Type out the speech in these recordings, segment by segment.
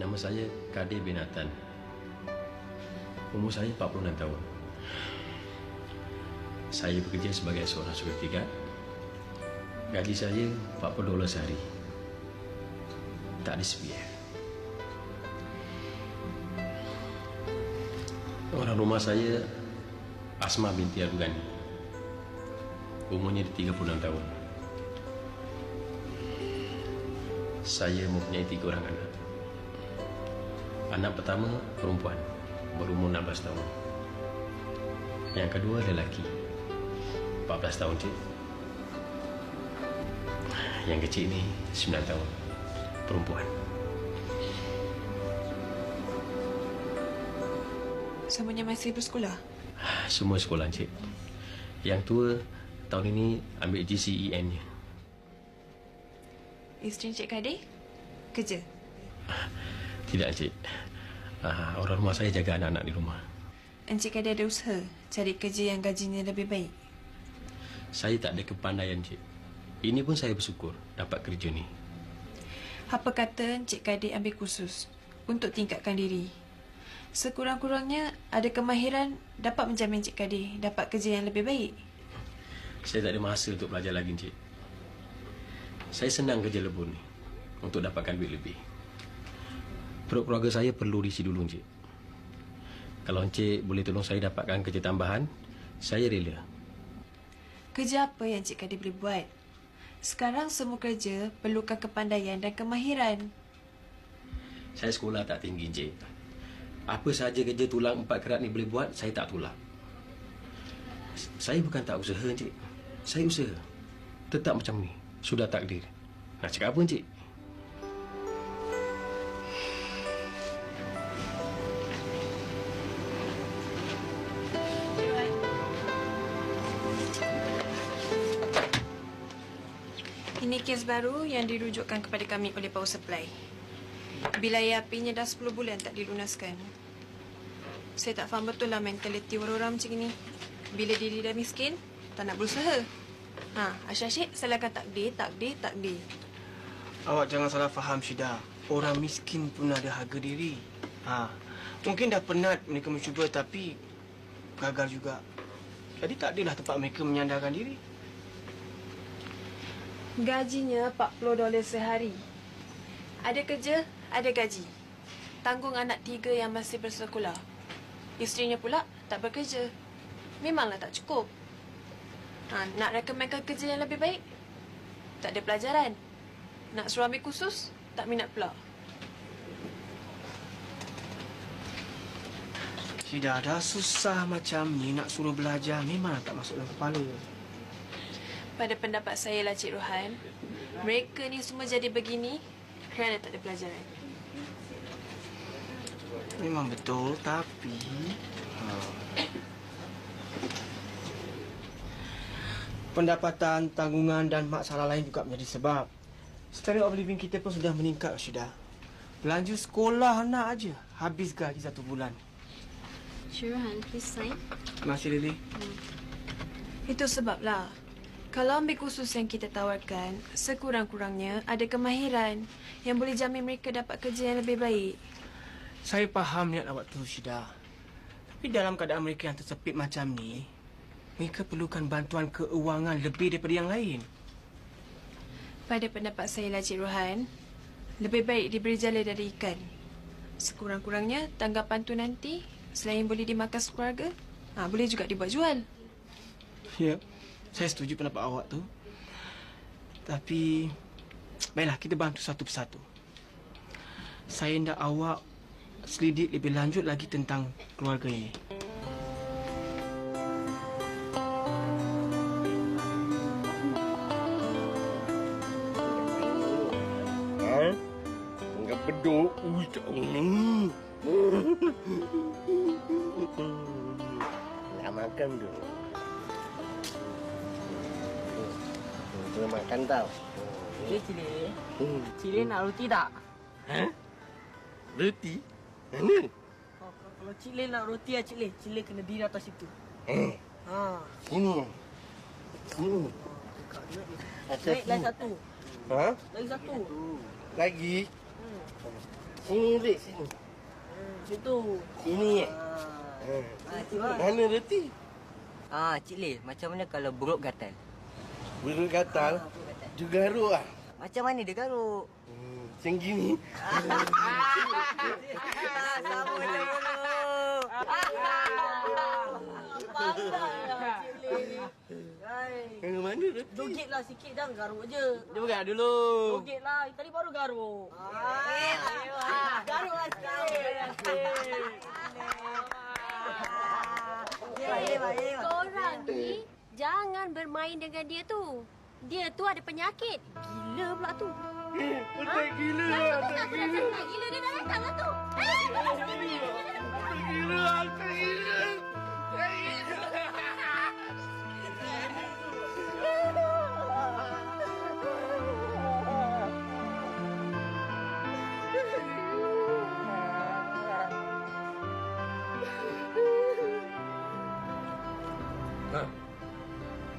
Nama saya Kadir bin Atan. Umur saya 46 tahun. Saya bekerja sebagai seorang guard. Gaji saya 40 dolar sehari. Tak ada SPF. Orang rumah saya Asma binti Arugani. Umurnya 36 tahun. Saya mempunyai tiga orang anak. Anak pertama perempuan berumur 16 tahun. Yang kedua lelaki 14 tahun cik. Yang kecil ni 9 tahun perempuan. Semuanya masih bersekolah? Semua sekolah cik. Yang tua tahun ini ambil GCEN-nya. Isteri Encik Kadir? Kerja? Tidak cik. Ah, orang rumah saya jaga anak-anak di rumah. Encik Kadir ada usaha cari kerja yang gajinya lebih baik? Saya tak ada kepandaian cik. Ini pun saya bersyukur dapat kerja ni. Apa kata Encik Kadir ambil kursus untuk tingkatkan diri? Sekurang-kurangnya ada kemahiran dapat menjamin Encik Kadir dapat kerja yang lebih baik. Saya tak ada masa untuk belajar lagi cik. Saya senang kerja lebur ni untuk dapatkan duit lebih. Perut keluarga saya perlu diisi dulu cik. Kalau encik boleh tolong saya dapatkan kerja tambahan, saya rela. Kerja apa yang Encik Kadir boleh buat? Sekarang semua kerja perlukan kepandaian dan kemahiran. Saya sekolah tak tinggi cik. Apa sahaja kerja tulang empat kerat ni boleh buat, saya tak tolak. Saya bukan tak usaha cik. Saya usaha. Tetap macam ni. Sudah takdir. Nak cakap apa cik? Kes baru yang dirujukkan kepada kami oleh Power Supply. Bilayah apinya dah 10 bulan tak dilunaskan. Saya tak faham betul lah mentaliti orang-orang macam ni. Bila diri dah miskin, tak nak berusaha. Ha, Asyik salahkan takdir, takdir, takdir. Awak jangan salah faham Syida. Orang miskin pun ada harga diri. Ha. Mungkin dah penat mereka mencuba tapi gagal juga. Jadi tak adalah tempat mereka menyandarkan diri. Gajinya 40 dolar sehari. Ada kerja, ada gaji. Tanggung anak tiga yang masih bersekolah. Isterinya pula tak bekerja. Memanglah tak cukup. Ha, nak rekomenkan kerja yang lebih baik? Tak ada pelajaran. Nak suruh ambil kursus? Tak minat pula. Syida dah susah macam ni nak suruh belajar memang tak masuk dalam kepala. Pada pendapat saya lah Cik Rohan, mereka ni semua jadi begini kerana tak ada pelajaran. Memang betul tapi ha. Pendapatan, tanggungan dan masalah lain juga menjadi sebab. Standard of living kita pun sudah meningkat Syida. Belanja sekolah anak aja habis gaji satu bulan. Syirhan, please sign. Terima kasih Lily. Itu sebablah kalau ambil kursus yang kita tawarkan, sekurang-kurangnya ada kemahiran yang boleh jamin mereka dapat kerja yang lebih baik. Saya faham niat awak tu Syida. Tapi dalam keadaan mereka yang tersepit macam ni, mereka perlukan bantuan keuangan lebih daripada yang lain. Pada pendapat saya lah Cik Rohan, lebih baik diberi jala dari ikan. Sekurang-kurangnya tanggapan tu nanti selain boleh dimakan sekeluarga, ha, boleh juga dibuat jual. Ya, saya setuju pendapat awak tu. Tapi, baiklah kita bantu satu persatu. Saya nak awak selidik lebih lanjut lagi tentang keluarga ini. Ha? Enggak beduk. Ui, tak. Nak makan tu. Kita makan tau. Cik Cik Hmm. Cik nak roti tak? Ha? Roti? Mana? Oh, kalau- Lin nak roti ya Cik Lin, Cik Lin kena diri atas situ. Eh, Ha. sini. Sini. Atas Naik lagi sini. satu. Ha? Lagi satu. Lagi? Sini, Rik. Sini. Situ. Sini, eh. Ah, Cik Mat. Mana reti? Ah, Cik Leh, macam mana kalau buruk gatal? Buruk gatal. Juga garuk ah. Macam mana dia garuk? Hmm, macam gini. Ah, sama je dulu. Yang mana reti? Joget lah sikit dah garuk je. Dia bukan dulu. Joget lah. Tadi baru garuk. Eh, Garuk lah sikit. Korang ni jangan bermain dengan dia tu. Dia tu ada penyakit. Gila pula tu. Otak gila. Otak Aku dah cakap gila dia dah datang lah tu. Eh, kau dah cakap gila. gila. Otak gila.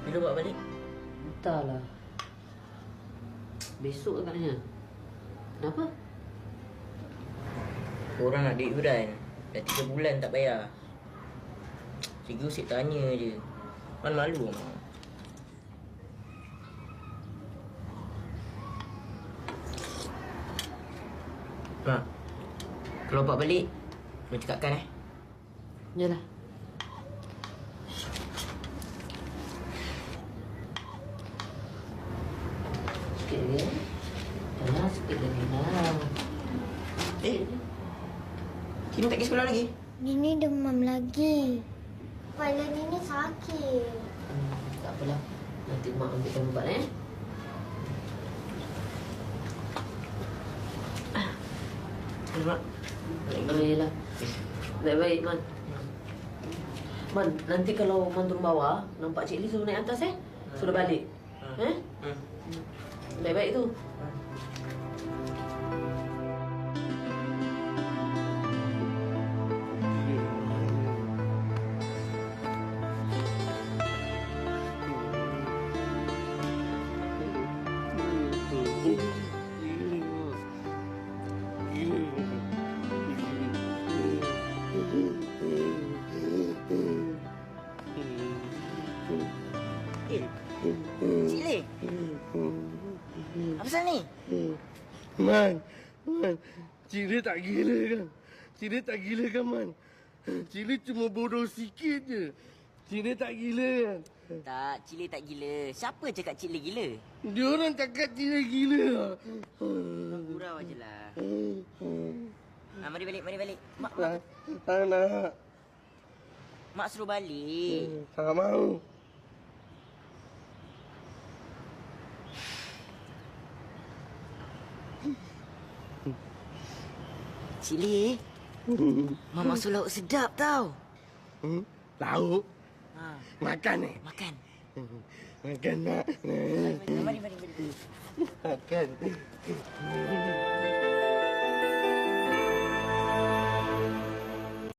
Bila buat balik? Entahlah. Besok agaknya. Kenapa? Orang nak duit yuran. Dah tiga bulan tak bayar. Cikgu asyik tanya je. Man malu mak. Mak, kalau buat balik, kena cakapkan eh. Yalah. Sikit lagi. eh. Yalah, sikit lagi lah. Eh, Cik tak pergi sekolah lagi? Nini demam lagi. Kepala Nini sakit. Hmm, tak apalah. Nanti mak ambilkan ubat eh. Eh, Mak. Oh, yalah. Baik-baik, Man. Man, nanti kalau Man turun bawah, nampak Cik Lee suruh naik atas eh. Suruh balik. Eh? Hmm. Baik-baik tu. Ni? Man, Man. Cik tak gila kan? Cik tak gila kan, Man? Cik cuma bodoh sikit je. Cik tak gila kan? Tak, Cik Leh tak gila. Siapa cakap Cik Leh gila? Dia orang cakap Cik gila. Gurau je lah. Ah, mari balik, mari balik. Mak, mak, Tak, tak nak. mak suruh balik. Tak mau. Cik Leh, Mak masuk lauk sedap tau. Hmm? Lauk? Ha, Makan eh? makan. Makan nak. Mari, mari, mari. mari. Makan.